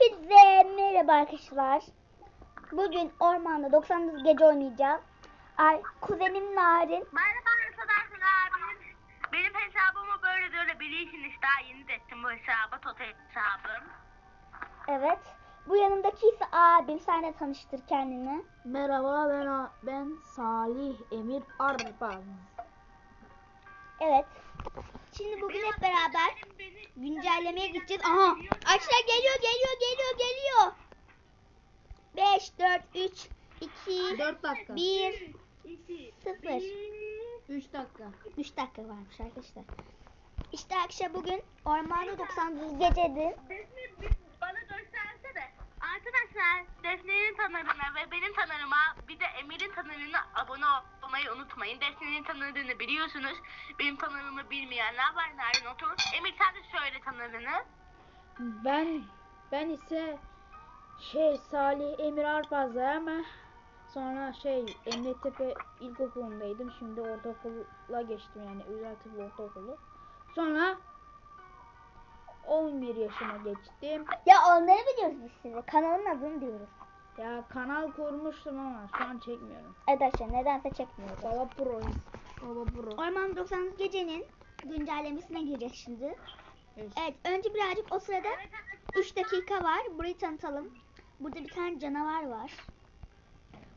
Hepinize merhaba arkadaşlar. Bugün ormanda 99 gece oynayacağız. Ay, kuzenim Narin. Merhaba arkadaşlar. Benim, benim hesabımı böyle böyle bilirsiniz. Daha yeni de ettim bu hesabı. Total hesabım. Evet. Bu yanımdaki ise abim. Sen de tanıştır kendini. Merhaba ben ben Salih Emir Arpaz. Evet. Şimdi bugün hep beraber güncellemeye gideceğiz. Aha. Arkadaşlar geliyor geliyor geliyor geliyor. 5, 4, 3, 2, 4 dakika. 1, 2, 0. 3 dakika. 3 dakika varmış arkadaşlar. İşte arkadaşlar bugün Ormanda 99 gecedir. Defne bir bana göstersene. Arkadaşlar Defne'nin kanalına ve benim kanalıma bir de Emir'in kanalına abone olmayı unutmayın. Defne'nin kanalını biliyorsunuz. Benim kanalımı bilmeyenler var. Narin otur. Emir sen de söyle kanalını. Ben ben ise şey Salih Emir Arpaz ama sonra şey Emrettepe İlkokulu'ndaydım. Şimdi ortaokula geçtim yani özel tıbbi ortaokulu. Sonra 11 yaşıma geçtim. Ya onları biliyoruz biz size. Kanalın adını diyoruz. Ya kanal kurmuştum ama şu an çekmiyorum. Evet arkadaşlar nedense çekmiyoruz. Baba Pro. Baba Pro. Orman 99 gecenin güncellemesine gireceğiz şimdi. Evet. Evet önce birazcık o sırada 3 dakika var. Burayı tanıtalım. Burada bir tane canavar var.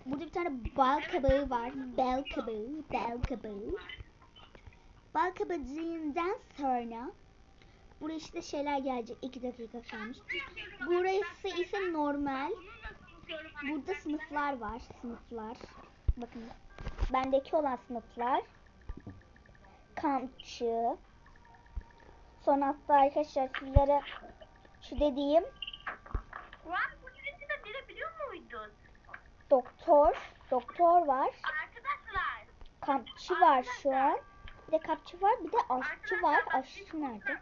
Burada bir tane bal kabağı var. Bel kabağı, bel kabağı. Bal kabağından sonra buraya işte şeyler gelecek. 2 dakika kalmış. Burası ise normal. Burada sınıflar var. Sınıflar. Bakın. Bendeki olan sınıflar. Kampçı. Son hatta arkadaşlar sizlere şu dediğim Ulan bu çizgi de bilebiliyor muydun? doktor. Doktor var. Arkadaşlar. Kampçı var şu an. Bir de kampçı var. Bir de aşçı var. Aşçı nerede?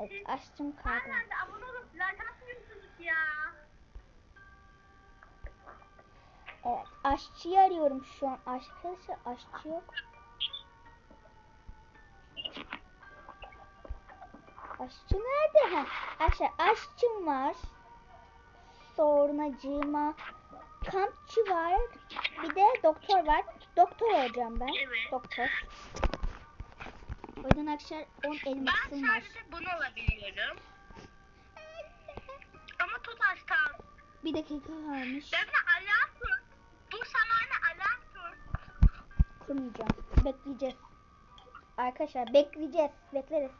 Evet aşçım kaldı. Abone olup like atmıyorsunuz ya. Evet aşçıyı arıyorum şu an. Arkadaşlar aşçı yok. Aşçı nerede? Ha, arkadaşlar aşçım var. Sonracığıma kampçı var. Bir de doktor var. Doktor olacağım ben. Evet. Doktor. O yüzden arkadaşlar 10 Ben elmasım var. sadece bunu alabiliyorum. Ama tut açtan. Bir dakika kalmış. Defne alarm kur. Dur zamanı alarm kur. Kurmayacağım. Bekleyeceğiz. Arkadaşlar bekleyeceğiz. Bekleriz.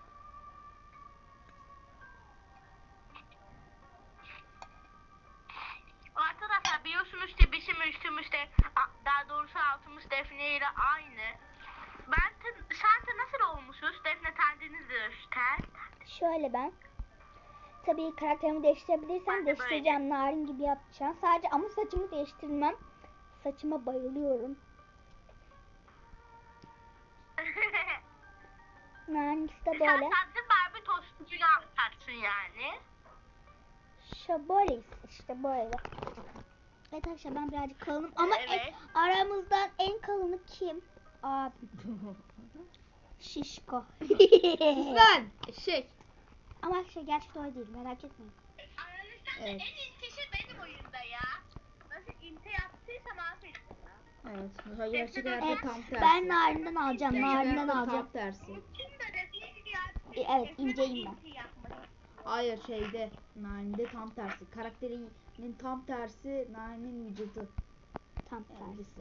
Şöyle ben. Tabii karakterimi değiştirebilirsem değiştireceğim. Narin gibi yapacağım. Sadece ama saçımı değiştirmem. Saçıma bayılıyorum. Narinkisi de Sen böyle. sadece Barbie tostuyla atarsın yani. Şabolis işte böyle. Evet arkadaşlar ben birazcık kalınım ama en- Evet. aramızdan en kalını kim? Abi. Şişko. Lan şey. Ama arkadaşlar gerçekten öyle değil merak etmeyin. Aranızda Evet. en iyi kişi benim oyunda ya. Nasıl inte yaptıysam aferin. Evet. Mesela gerçek hayatta Evet, tam tersi. ben Narin'den alacağım. Narin'den alacağım. tam tersi. E, Evet inceyim ben. Yapmış. Hayır şeyde Narin'de tam tersi. Karakterinin tam tersi Narin'in vücudu. Tam tersi. Kendisi.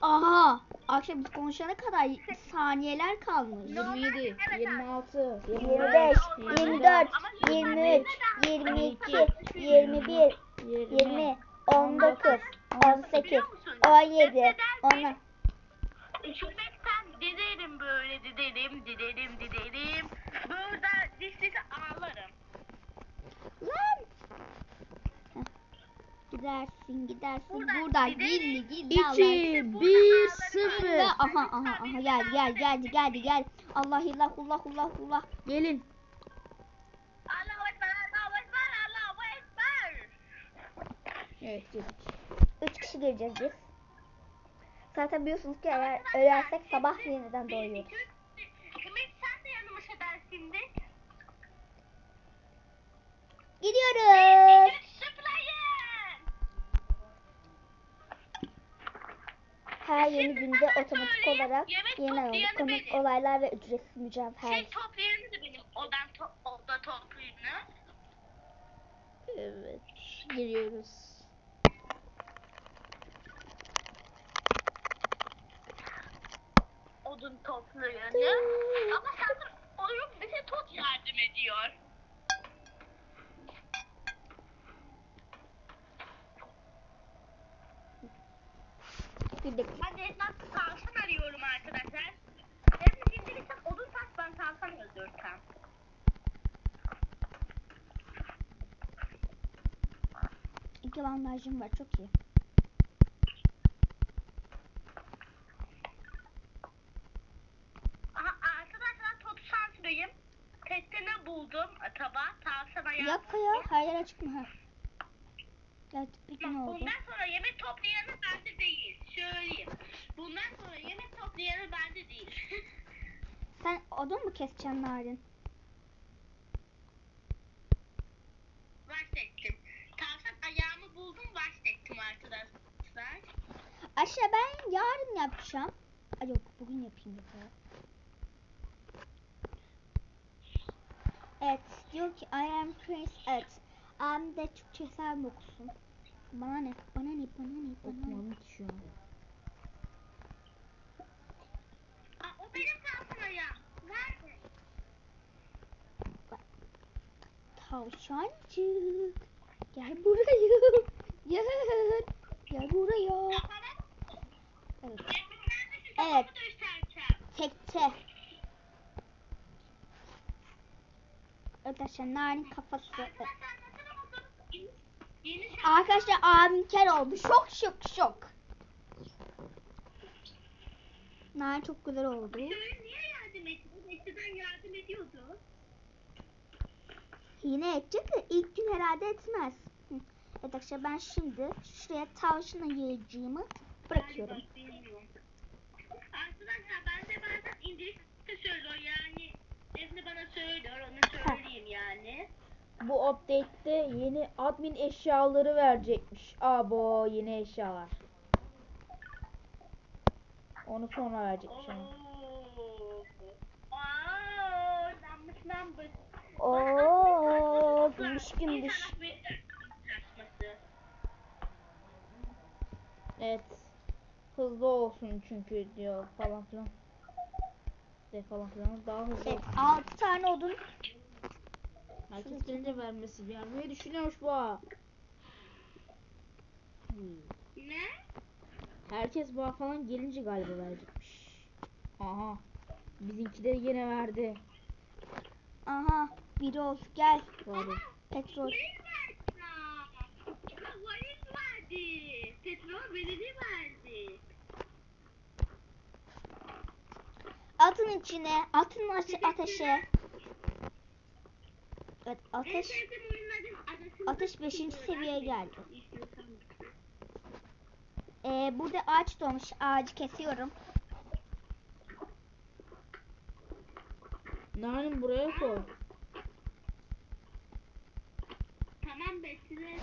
Aha! Akşam biz konuşana kadar saniyeler kalmış. 27, 26, 25, 24, 23, 22, 21, 20, 19, 18, 17, 10. Üşümekten diderim böyle diderim diderim diderim. Burada dişlisi ağlarım. Lan! Gidersin gidersin Buradan buradan gilli gilli Allah. 2, 1, 0. Aha aha aha gel gel geldi geldi gel. Allah illah Allah Allah Allah. Gelin. Allahu Ekber, Allahu Ekber, Allahu Ekber. Evet gelin. 3 kişi gireceğiz biz. Zaten biliyorsunuz ki eğer ölersek sabah yeniden doğuyoruz. Kımet sen de yanıma edersin de. Gidiyoruz. Her yeni günde otomatik olarak yeni komik olaylar ve ücretsiz mücevher. Şey toplayanı da benim. Odan to oda toplayanı. Evet. Giriyoruz. Odun toplayanı. Ama sanırım oyun bize tot yardım ediyor. Bir dakika. Ben de esnafta tavşan arıyorum arkadaşlar. Hem de indirirsem odun taş ben tavşan öldürsem. İki bandajım var çok iyi. Testene buldum taba. Tavşan Bir ayağı. dakika ya her yer açık mı? Ha. Ne oldu? Bundan sonra yemek toplayanı bende değil. Söyleyeyim. Bundan sonra yemek toplayanı bende değil. Sen odun mu keseceksin Narin? Vazgeçtim. Tavşan ayağımı buldum vazgeçtim arkadaşlar. Aşağı ben yarın yapacağım. Ay yok bugün yapayım yeter. Evet diyor ki I am Chris evet. Am de Türkçe sen mi okusun? Bana ne? Bana ne? Bana ne? Bana ne? Okumadım ki şu an. Aa, o ayağım. Nerede? Tavşancık. Gel buraya. Gel. Gel buraya. Evet. Evet. Tekte. Arkadaşlar narin kafası. Arkadaşlar abim kel oldu. Şok şok şok. Narin çok güzel oldu. Ettin? Eskiden yardım ediyordu. Yine edecek de ilk gün herhalde etmez. Hı. Evet arkadaşlar ben şimdi şuraya tavşan ayıcığımı bırakıyorum. Arkadaşlar ben de bazen İngilizce söylüyor yani. Defne bana söylüyor onu söyleyeyim yani. Bu update'te yeni admin eşyaları verecekmiş. Abo yeni eşyalar. Onu sonra verecekmiş ama. Oo, gümüş gümüş. Evet. Hızlı olsun çünkü diyor falan filan. De falan filan daha hızlı Evet, olsun. 6 tane odun. Herkes gelince vermesi. Vermeyi düşünüyormuş bu. Hmm. Ne? Herkes bu falan gelince galiba verecekmiş. Aha. Bizimkileri yine verdi. Aha, biri olsun. Gel. Vardı. Petrol. Verdi. Atın içine, atın ate- ateşe. Evet, ateş. Ateş beşinci tutuyorlar. seviyeye geldi. Ee, burada ağaç doğmuş. Ağacı kesiyorum. Narin buraya koy. Tamam bekle.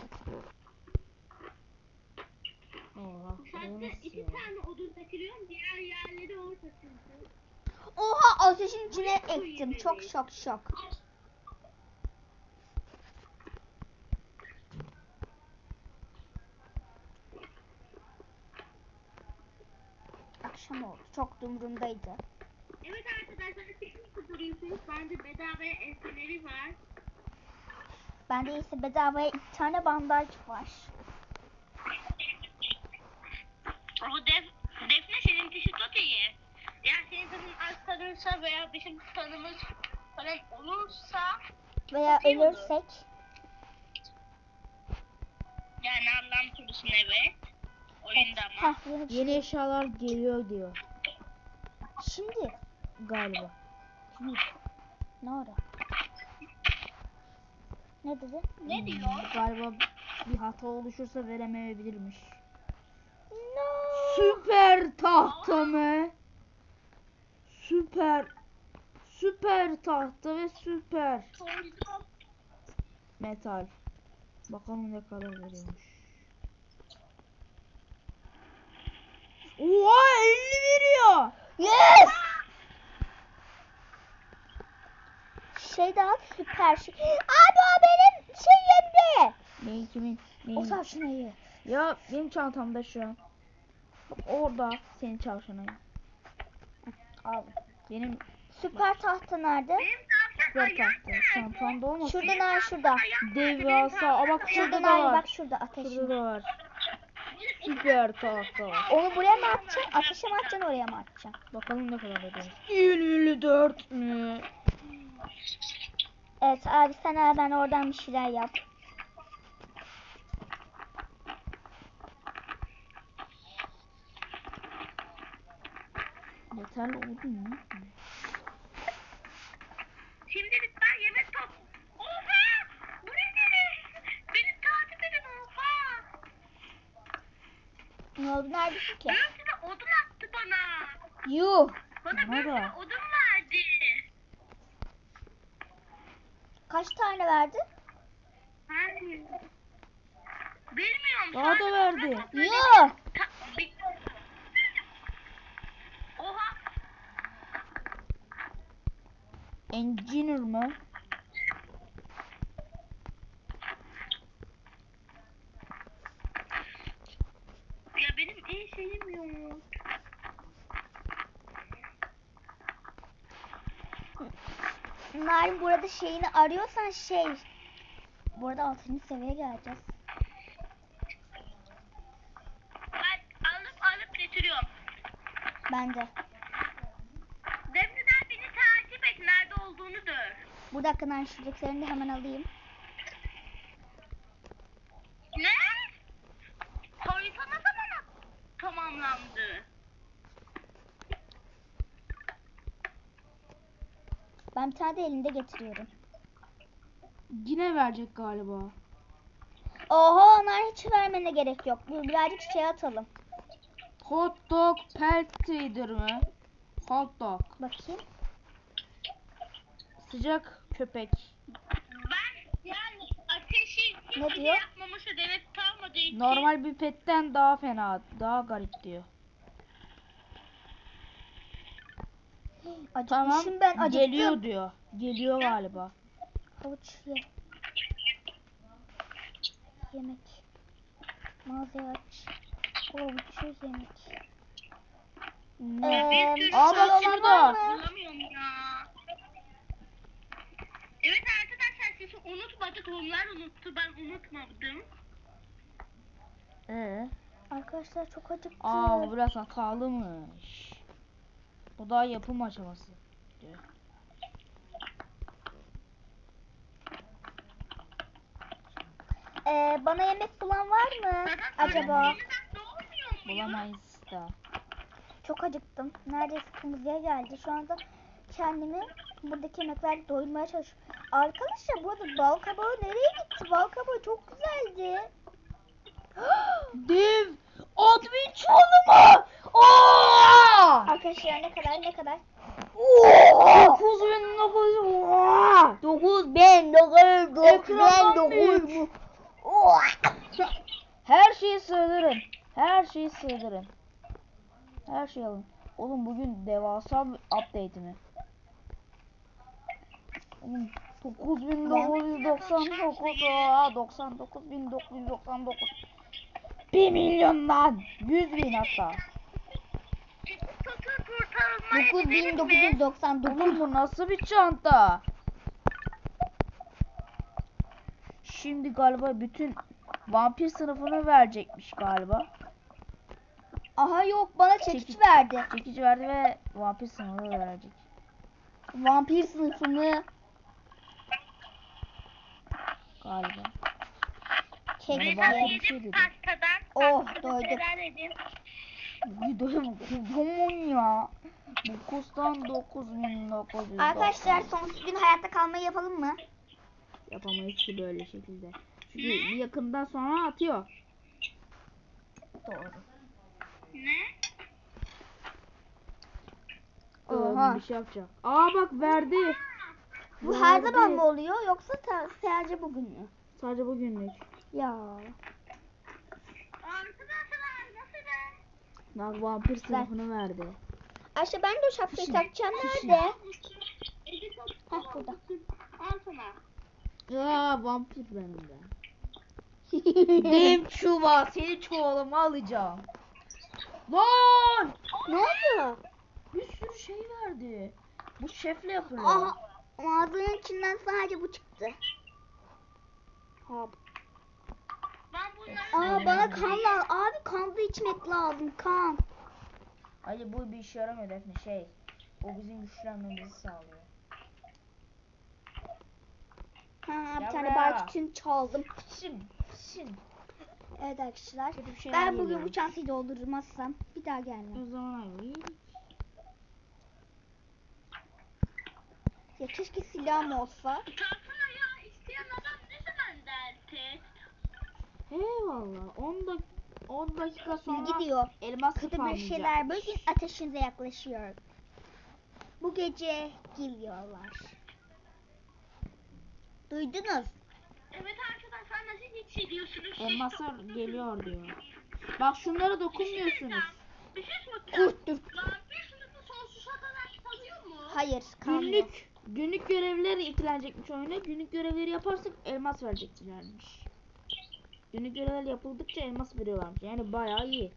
Oha. Sadece iki tane odun getiriyorum. Diğer yerleri orada çünkü. Oha, ateşin içine ektim. Çok şok şok. Akşam oldu. Çok dumrundaydı. Evet arkadaşlar siz nasıl duruyorsunuz? Bende bedavaya esneleri var. Bende ise bedavaya iki tane bandaj var. O def, Defne senin kişi çok iyi. Yani senin tanın az kalırsa veya bizim tanımız falan olursa Veya olur. ölürsek yani Allah'ın kurusun evet. Oyunda ama. Heh. Yeni eşyalar geliyor diyor. Şimdi Galiba. ne ara? Ne dedi? Ne diyor? Galiba bir hata oluşursa veremeyebilirmiş. No. Süper tahta mı? Süper. Süper tahta ve süper metal. Bakalım ne kadar veriyormuş. Oha 50 veriyor. Yes! Şey daha süper şey. Abi o benim şeyimdi. Neyi kimin? Neyi? O tavşanayı. Ya benim çantamda şu an. Bak orada senin çavşanın. Al. Benim Süper tahta nerede? Süper tahta. Çantamda olmasın. Şurada nerede? Şurada. Devasa. Aa bak şurada Şurada da var. Bak şurada Şurada ateşin. da var. Süper tahta. Onu buraya mı atacaksın? Ateşe mi atacaksın oraya mı atacaksın? Bakalım ne kadar ödemiş. 54 mü? Evet abi sen ben oradan bir şeyler yap. Yeterli oldu mu? Şimdi lütfen yemek top. Oha! Bu ne demek? Beni takip edin oha! Ne oldu neredesin ki? Birisine odun attı bana. Yuh. Bana Bana da. odun verdi. Kaç tane verdi? Bilmiyorum. Daha da verdi. Oha! Engineer mı? Ya benim en şeyim yok. Narin burada şeyini arıyorsan şey. Bu arada 6. seviyeye geleceğiz. Ben alıp alıp getiriyorum. Ben de. Defneden beni takip et. Nerede olduğunu gör. Bu dakika Narin şuradakilerini de hemen alayım. Ne? Harita ne zaman tamamlandı? Ben bir tane de elinde getiriyorum. Yine verecek galiba. Oho onlar hiç vermene gerek yok. Bu birazcık şey atalım. Hot dog peltidir mi? Hot dog. Bakayım. Sıcak köpek. Ben yani ateşi Ne diyor? kalmadığı için. Normal bir petten daha fena, daha garip diyor. Acıkmışım Tamam. ben acıktım. Geliyor diyor. Geliyor galiba. Havuç ye. Yemek. Mağazayı aç. Havuçsuz yemek. Ne? Ee, Aa, bak şey şurada. Bulamıyorum ya. Evet arkadaşlar sizi unutmadık. Onlar unuttu. Ben unutmadım. Ee? Arkadaşlar çok acıktım. Aa bu biraz hatalımış. Bu daha yapım aşaması. diyor. Ee, bana yemek bulan var mı acaba? Bulamayız da. Çok acıktım. Neredeyse kırmızıya geldi. Şu anda kendimi buradaki yemeklerle doyurmaya çalışıyorum. Arkadaşlar bu arada bal kabağı nereye gitti? Bal kabağı çok güzeldi. Dev admin çalımı. Aa! Arkadaşlar ne kadar ne kadar? 9900. 9900 Ekrandan büyük. Her şeyi sığdırın. Her şeyi sığdırın. Her şeyi alın. Oğlum bugün devasa bir update mi? Oğlum 9999 aa 99999 1 milyon lan 100 bin hatta. Tutu kurtarılmaya gidelim mi? 9999 Oğlum bu nasıl bir çanta? Şimdi galiba bütün vampir sınıfını verecekmiş galiba. Aha yok bana çekiç Çekiç. verdi. Çekici verdi ve vampir sınıfını verecek. Vampir sınıfını Galiba. çekti. Vampir bir şey yedim dedi. pastadan. Oh, doyduk. Gidiyorum kocaman ya. 9'dan 9900. Arkadaşlar sonsuz gün hayatta kalmayı yapalım mı? Yapamayız ki böyle şekilde. Çünkü bir yakından sonra atıyor. Doğru. Ne? Oha. Ee, bir şey yapacak. Aa bak verdi. Bu her Verdi. zaman mı oluyor yoksa ta- sadece bugün mü? Sadece bugünlük. Ya. Arkadaşlar nasıl ben? Bak vampir sınıfını verdi. Ayşe ben de o şapkayı takacağım. Nerede? Hah burada. Al sana. Ya vampir benim de. Dev çuva seni çuvalıma alacağım. Lan! ne oldu? Bir sürü şey verdi. Bu şefle yapılıyor. Aha ağzının içinden sadece bu çıktı. Ha. Ben bunları Aa bana kan lazım. Abi kan da içmek lazım kan. Hayır bu bir işe yaramıyor Defne şey. O bizim güçlenmemizi sağlıyor. Ha bir tane buraya. barkütünü çaldım. Şimdi, şimdi. Evet arkadaşlar. Şey Ben bugün bu çantayı doldurmazsam bir daha gelmem. O zaman. Ya keşke silahım olsa. Tartına ya isteyen adam ne zaman derdi? Eyvallah. 10 dak 10 dakika sonra gidiyor. elmas Kötü bir şeyler bugün ateşinize yaklaşıyor. Bu gece geliyorlar. Duydunuz? Evet arkadaşlar nasıl hissediyorsunuz? Elmaslar geliyor diyor. Bak şunlara dokunmuyorsunuz. Bir şey soracağım. Kurttur. Vampir sınıfı sonsuza kadar kalıyor mu? Hayır kalmıyor. Günlük günlük görevler yüklenecekmiş oyuna. Günlük görevleri yaparsak elmas vereceklermiş. Günlük görevler yapıldıkça elmas veriyorlarmış. Yani bayağı iyi.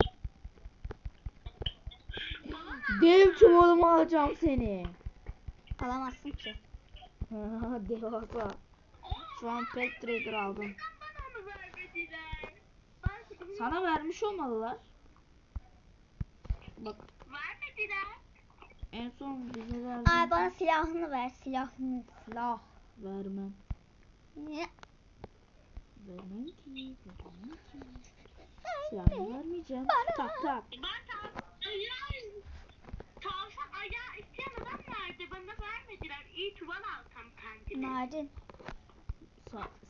Dev çuvalımı alacağım seni. Alamazsın ki. Devasa. Şu an pet trader aldım. Bana Sana vermiş olmalılar. Bak vermediler. en son bize verdi. Ay bana silahını ver. Silahını. Silah. Vermem. Ne? Vermem ki. Vermem ki. Silahını vermeyeceğim. Tak tak. Ben ta ayağı tavşan ayağı isteyen adam nerede? Bana vermediler. İyi çuval alsam kendime. Narin.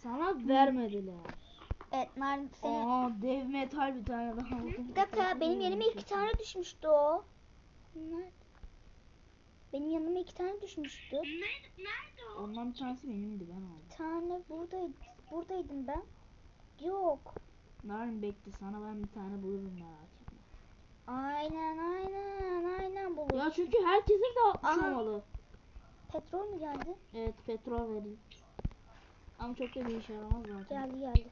Sa- sana vermediler. Evet senin. Aa dev metal bir tane daha. Bir dakika benim yanıma iki tane düşmüştü o. Nerede? Benim yanıma iki tane düşmüştü. Ne, nerede o? Ondan bir tanesi benimdi ben aldım. Bir tane buradaydı. Buradaydım ben. Yok. Narin bekle sana ben bir tane bulurum merak etme. Aynen aynen aynen bulur. Ya çünkü herkesin de atmış olmalı. Petrol mü geldi? Evet petrol vereyim. Ama çok da bir işe yaramaz zaten. Geldi geldi.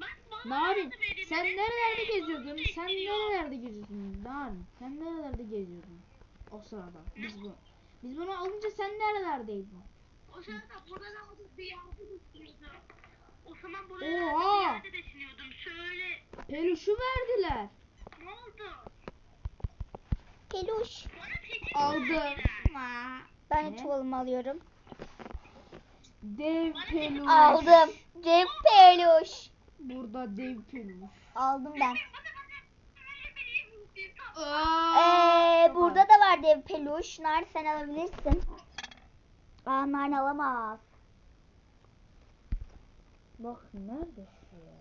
Bak bana Narin sen Ne- nerelerde ne- geziyordun? Sen nerelerde geziyordun? Narin sen nerelerde geziyordun? O sırada biz bu. Biz bunu alınca sen nerelerdeydin? O sırada buralarda bir yerde düşünüyordum. O zaman buralarda Oha! bir yerde düşünüyordum. Şöyle Peluşu verdiler. ne oldu? Peluş. Aldım. Ben çuvalımı alıyorum. Dev peluş. Aldım. Dev peluş. Burada dev peluş. Aldım ben. Ee, burada da var dev peluş. Nar sen alabilirsin. Aa Nar alamaz. Bak nerede şu ya?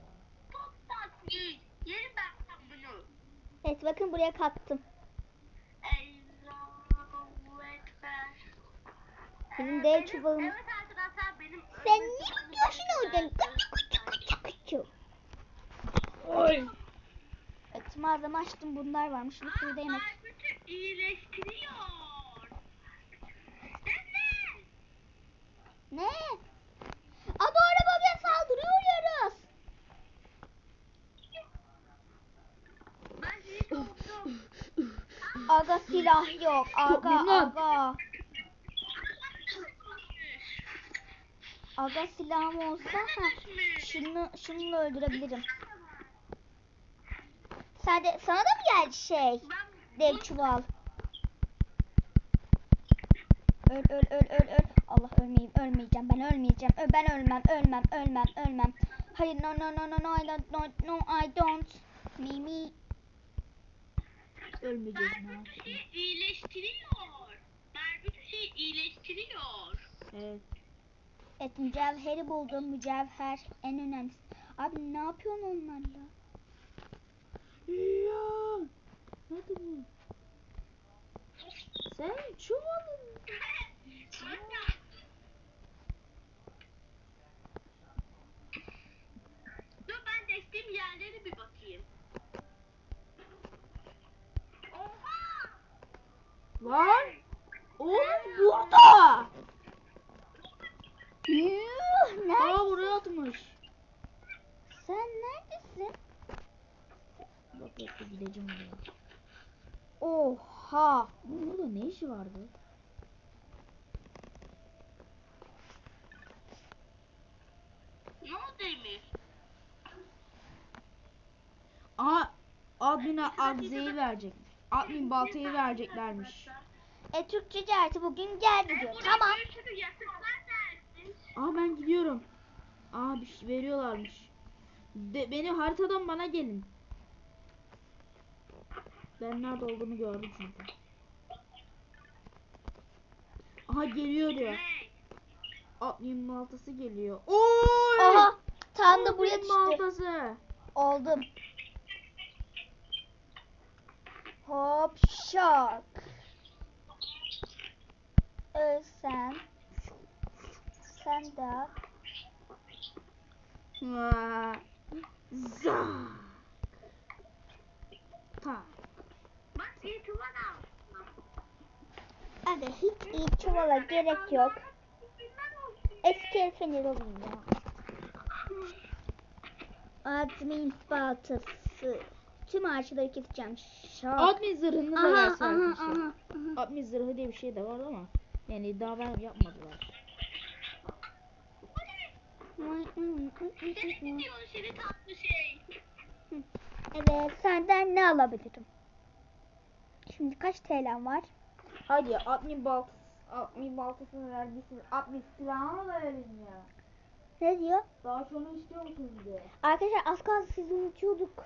Çok tatlı. Yerim ben bunu. Evet bakın buraya kattım. Ee, dev benim- çuvalım. Evet arkadaşlar benim... Sen ne biliyorsun oradan? Küçük küçük küçük küçük. Oy. Evet malzeme açtım bunlar varmış. Sürü de yemek. Aa, bütün iyileştiriyor. Ne? Aa bu araba bize saldırıyoruz. Ben iyi oldum. Aga silah yok. Aga aga. Aga silahım olsa ha, şunu şununla öldürebilirim. Sen de, sana da mı geldi şey? Dev çuval. Öl öl öl öl öl. Allah ölmeyeyim ölmeyeceğim ben ölmeyeceğim. Ö, ben ölmem ölmem ölmem ölmem. Hayır no no no no no I don't no, no I don't. Me me. Ölmeyeceğiz şeyi iyileştiriyor. Bütün şeyi iyileştiriyor. Evet. Evet mücevheri buldum. Mücevher en önemlisi. Abi ne yapıyorsun onlarla? Ya. Hadi bu. Sen çuvalın. Dur ben de ektiğim yerlere bir bakayım. Oha! Lan! Oğlum burada! Yuh. Aa buraya atmış. Sen neredesin? Bak bekle gideceğim buraya. Oha! Bunun burada ne işi vardı? Ne oldu Emir? Aa, admin'e abzeyi verecek. Admin baltayı vereceklermiş. E Türkçe dersi bugün geldi diyor. Tamam. Aa ben gidiyorum. Aa bir şey veriyorlarmış. De, beni haritadan bana gelin. Ben nerede olduğunu gördüm çünkü. Aha geliyor diyor. Admin baltası geliyor. Oy! Aha tam da buraya düştü. baltası. Oldum. Hop şak. Ö sen. Sen de. Vaa. Za. Ta. Bak bir tuval al. Hadi hiç iyi çuvala gerek yok. Eski el feneri olayım ya. Admin baltası. Tüm ağaçları keseceğim. Şak. Admin zırhını da Aha versin aha arkadaşlar. aha. aha. Admin zırhı diye bir şey de var ama yani daha ben yapmadılar. Seni gidiyor seni tatlı şey. Evet senden ne alabilirim? Şimdi kaç TL'm var? Hadi admin baltası admin baltasını verdiysin. Admin silahını da verin ya. Ne diyor? Daha sonra istiyor musunuz diye. Arkadaşlar az kalsın sizi unutuyorduk.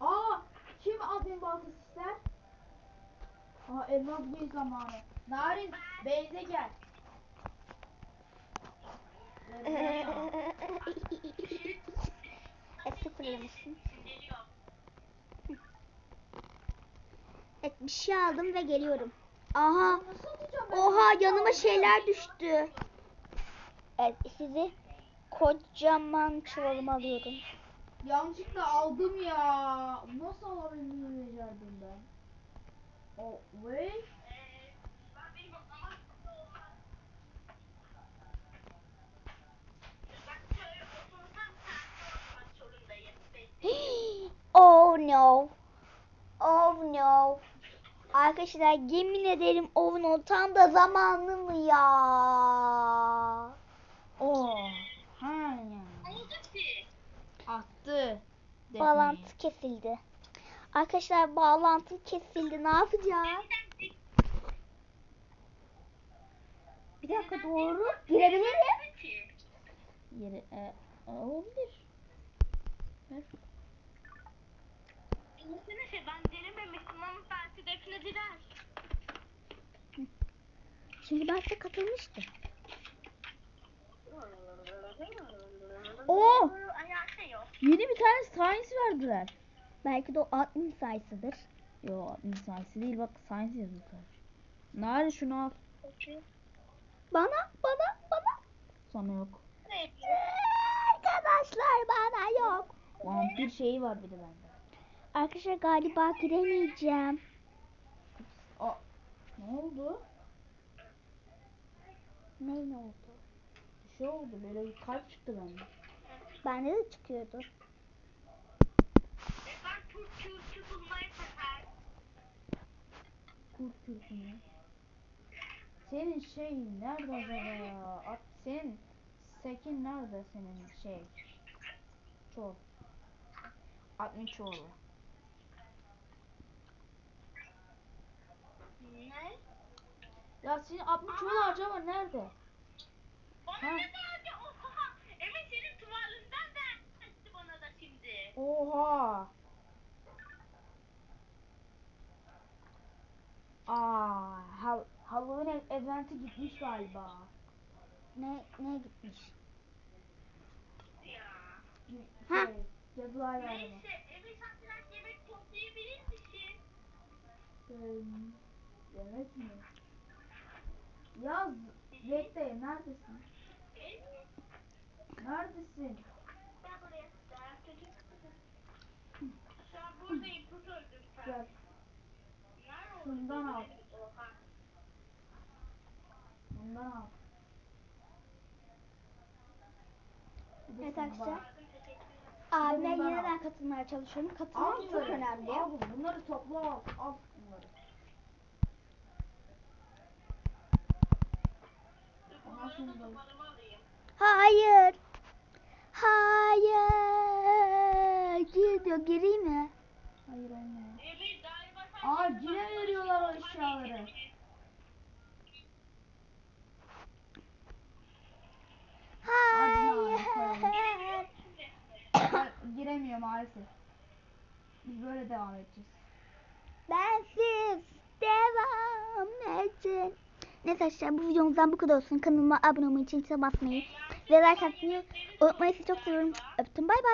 Aa kim admin baltası ister? Aa elmas bir zamanı. Narin Beyze gel. E, sıfırlamışsın. Evet bir şey aldım ve geliyorum. Aha. Oha yanıma şeyler düştü. Evet sizi kocaman çuvalıma alıyorum. Yanlışlıkla aldım ya. Nasıl alabildiğimi becerdim ben. O ve Ben benim ama Ben şöyle otursam sen sormak zorundayım. oh no. Oh no. Arkadaşlar yemin ederim oh no tam da zamanı mı ya? o ha. Attı. Defne'yi. Bağlantı kesildi. Arkadaşlar bağlantı kesildi. Ne yapacağız? Bir dakika doğru. Girebilirim. Ki. Yeri e, e, olabilir. Ver. Düşünsene şey ben denememiştim ama belki defnediler. Şimdi ben size katılmıştım. Oo! Şey yok. Yeni bir tane science verdiler. Belki de o admin sayısıdır. Yo admin science değil bak science yazıyorlar. Nari şunu al. Bana, bana, bana. Sana yok. Arkadaşlar bana yok. Vampir şeyi var bir de bende. Arkadaşlar galiba giremeyeceğim. Aa, ne oldu? Ne ne oldu? Bir şey oldu böyle bir kalp çıktı bende. Bende de çıkıyordu. Kurt kürkünü. Senin şey nerede acaba ya? At, senin sekin nerede senin şey? Çoğul. Admin çoğulu. Ne? Ya senin admin çoğulu acaba nerede? Bana Ha. ne bağırdı? Oha! Emin senin tuvalından da etti bana da şimdi. Oha. Aa, Hal Halloween ev- eventi gitmiş galiba. Ne ne gitmiş? Ya. Ha. Şey, Cadılar Bayramı. Neyse Emin sen biraz yemek toplayabilir misin? Ee, yemek mi? Yaz. Bekle, neredesin? Neredesin? Ben ben. Gel. Şundan al. Bundan al. Evet arkadaşlar. Abime al. yeniden katılmaya çalışıyorum. Al Katılmak çok önemli. Al. Bunları topla al. Al Hayır. Hayır. Gidiyor gireyim mi? Hayır sen Aa yine veriyorlar o eşyaları. Hayır. giremiyor maalesef. Biz böyle devam edeceğiz. Bensiz devam edin. Neyse arkadaşlar bu videomuzdan bu kadar olsun. Kanalıma abone olmayı, çiçeğe basmayı ve like atmayı unutmayın. Çok seviyorum. Öptüm bay bay.